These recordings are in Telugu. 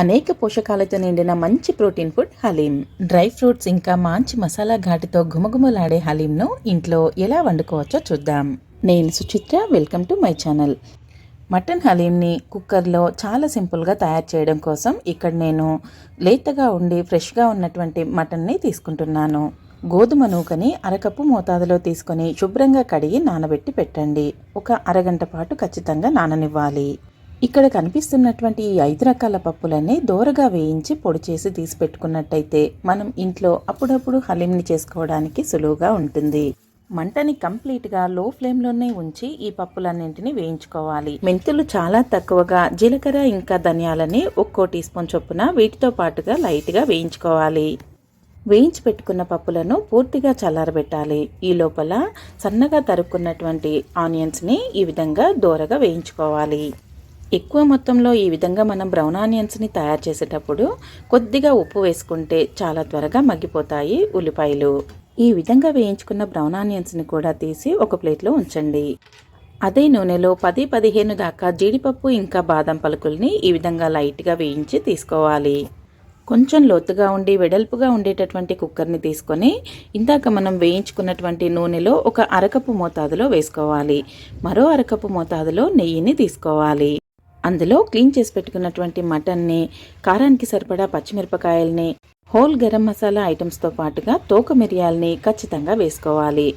అనేక పోషకాలతో నిండిన మంచి protein food haleem. Dry fruits ఇంకా మంచి మసాలా ఘాటితో గుమగుమలాడే హలీంను ఇంట్లో ఎలా వండుకోవచ్చో చూద్దాం. నేను Suchitra welcome to my channel. Mutton హలీంని కుక్కర్లో చాలా సింపుల్గా తయారు చేయడం కోసం ఇక్కడ నేను లేతగా ఉండి ఫ్రెష్గా ఉన్నటువంటి మటన్ని తీసుకుంటున్నాను. గోధుమ నూకని అరకప్పు మోతాదులో తీసుకొని శుభ్రంగా కడిగి నానబెట్టి పెట్టండి. ఒక అరగంట పాటు ఖచ్చితంగా నాననివ్వాలి. ఇక్కడ కనిపిస్తున్నటువంటి ఈ ఐదు రకాల పప్పులన్నీ దోరగా వేయించి పొడి చేసి తీసి పెట్టుకున్నట్టయితే మనం ఇంట్లో అప్పుడప్పుడు హలీంని చేసుకోవడానికి సులువుగా ఉంటుంది. మంటని కంప్లీట్గా లో ఫ్లేమ్లోనే ఉంచి ఈ పప్పులన్నింటిని వేయించుకోవాలి. మెంతులు చాలా తక్కువగా జీలకర్ర ఇంకా ధనియాలని ఒక్కో టీ స్పూన్ చొప్పున వీటితో పాటుగా లైట్గా వేయించుకోవాలి. వేయించి పెట్టుకున్న పప్పులను పూర్తిగా చల్లారబెట్టాలి. ఈ లోపల సన్నగా తరుక్కున్నటువంటి ఆనియన్స్ని ఈ విధంగా దోరగా వేయించుకోవాలి. ఎక్కువ మొత్తంలో ఈ విధంగా మనం బ్రౌన్ ఆనియన్స్ని తయారు చేసేటప్పుడు కొద్దిగా ఉప్పు వేసుకుంటే చాలా త్వరగా మగ్గిపోతాయి ఉల్లిపాయలు. ఈ విధంగా వేయించుకున్న బ్రౌన్ ఆనియన్స్ని కూడా తీసి ఒక ప్లేట్లో ఉంచండి. అదే నూనెలో పది పదిహేను దాకా జీడిపప్పు ఇంకా బాదం పలుకుల్ని ఈ విధంగా లైట్గా వేయించి తీసుకోవాలి. కొంచెం లోతుగా ఉండి వెడల్పుగా ఉండేటటువంటి కుక్కర్ని తీసుకొని ఇందాక మనం వేయించుకున్నటువంటి నూనెలో ఒక అరకప్పు మోతాదులో వేసుకోవాలి. మరో అరకప్పు మోతాదులో నెయ్యిని తీసుకోవాలి. అందులో క్లీన్ చేసి పెట్టుకున్నటువంటి మటన్ని కారానికి సరిపడా పచ్చిమిరపకాయల్ని హోల్ గరం మసాలా ఐటమ్స్తో పాటుగా తోక మిరియాల్ని ఖచ్చితంగా వేసుకోవాలి.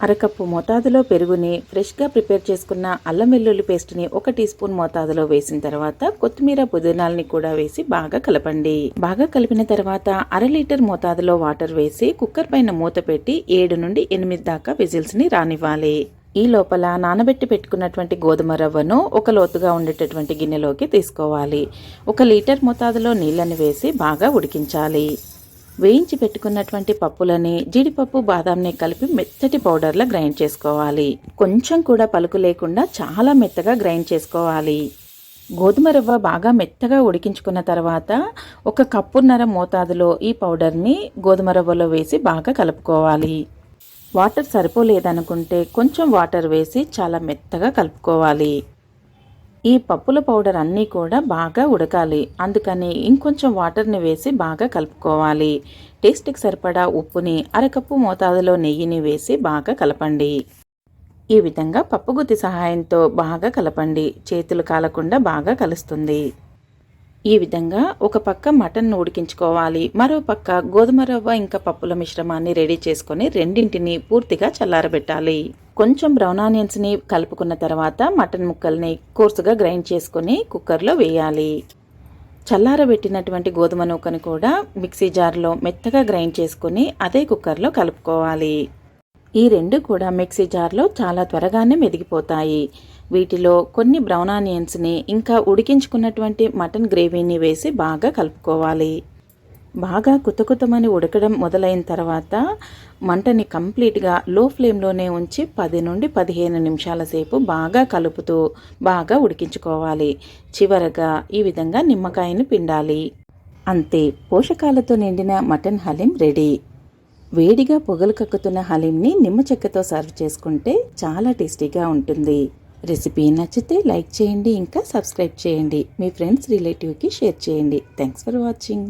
అరకప్పు మోతాదులో పెరుగుని ఫ్రెష్గా ప్రిపేర్ చేసుకున్న అల్లం వెల్లుల్లి పేస్ట్ని ఒక టీ స్పూన్ మోతాదులో వేసిన తర్వాత కొత్తిమీర పుదీనాల్ని కూడా వేసి బాగా కలపండి. బాగా కలిపిన తర్వాత అర లీటర్ మోతాదులో వాటర్ వేసి కుక్కర్ పైన మూత పెట్టి ఏడు నుండి ఎనిమిది దాకా విజిల్స్ని రానివ్వాలి. ఈ లోపల నానబెట్టి పెట్టుకున్నటువంటి గోధుమ రవ్వను ఒక లోతుగా ఉండేటటువంటి గిన్నెలోకి తీసుకోవాలి. ఒక లీటర్ మోతాదులో నీళ్ళని వేసి బాగా ఉడికించాలి. వేయించి పెట్టుకున్నటువంటి పప్పులని జీడిపప్పు బాదాంని కలిపి మెత్తటి పౌడర్లా గ్రైండ్ చేసుకోవాలి. కొంచెం కూడా పలుకు లేకుండా చాలా మెత్తగా గ్రైండ్ చేసుకోవాలి. గోధుమ రవ్వ బాగా మెత్తగా ఉడికించుకున్న తర్వాత ఒక కప్పున్నర మోతాదులో ఈ పౌడర్ని గోధుమ రవ్వలో వేసి బాగా కలుపుకోవాలి. వాటర్ సరిపోలేదనుకుంటే కొంచెం వాటర్ వేసి చాలా మెత్తగా కలుపుకోవాలి. ఈ పప్పుల పౌడర్ అన్నీ కూడా బాగా ఉడకాలి. అందుకని ఇంకొంచెం వాటర్ని వేసి బాగా కలుపుకోవాలి. టేస్ట్కి సరిపడా ఉప్పుని అరకప్పు మోతాదులో నెయ్యిని వేసి బాగా కలపండి. ఈ విధంగా పప్పుగుత్తి సహాయంతో బాగా కలపండి. చేతులు కాలకుండా బాగా కలుస్తుంది. ఈ విధంగా ఒక పక్క మటన్ ఉడికించుకోవాలి మరో పక్క గోధుమ రవ్వ ఇంకా పప్పుల మిశ్రమాన్ని రెడీ చేసుకొని రెండింటిని పూర్తిగా చల్లారబెట్టాలి. కొంచెం బ్రౌన్ ఆనియన్స్ని కలుపుకున్న తర్వాత మటన్ ముక్కల్ని కోర్సుగా గ్రైండ్ చేసుకొని కుక్కర్లో వేయాలి. చల్లారబెట్టినటువంటి గోధుమ నూకను కూడా మిక్సీ జార్లో మెత్తగా గ్రైండ్ చేసుకుని అదే కుక్కర్లో కలుపుకోవాలి. ఈ రెండు కూడా మిక్సీ జార్లో చాలా త్వరగానే మెదిగిపోతాయి. వీటిలో కొన్ని బ్రౌన్ ఆనియన్స్ని ఇంకా ఉడికించుకున్నటువంటి మటన్ గ్రేవీని వేసి బాగా కలుపుకోవాలి. బాగా కుతకుతమని ఉడకడం మొదలైన తర్వాత మంటని కంప్లీట్గా లో ఫ్లేమ్లోనే ఉంచి పది నుండి పదిహేను నిమిషాల సేపు బాగా కలుపుతూ బాగా ఉడికించుకోవాలి. చివరగా ఈ విధంగా నిమ్మకాయని పిండాలి. అంతే పోషకాలతో నిండిన మటన్ హలీం రెడీ. వేడిగా పొగలు కక్కుతున్న హలీంని నిమ్మ చెక్కతో సర్వ్ చేసుకుంటే చాలా టేస్టీగా ఉంటుంది. రెసిపీ నచ్చితే లైక్ చేయండి ఇంకా సబ్స్క్రైబ్ చేయండి. మీ ఫ్రెండ్స్ రిలేటివ్కి షేర్ చేయండి. Thanks for watching.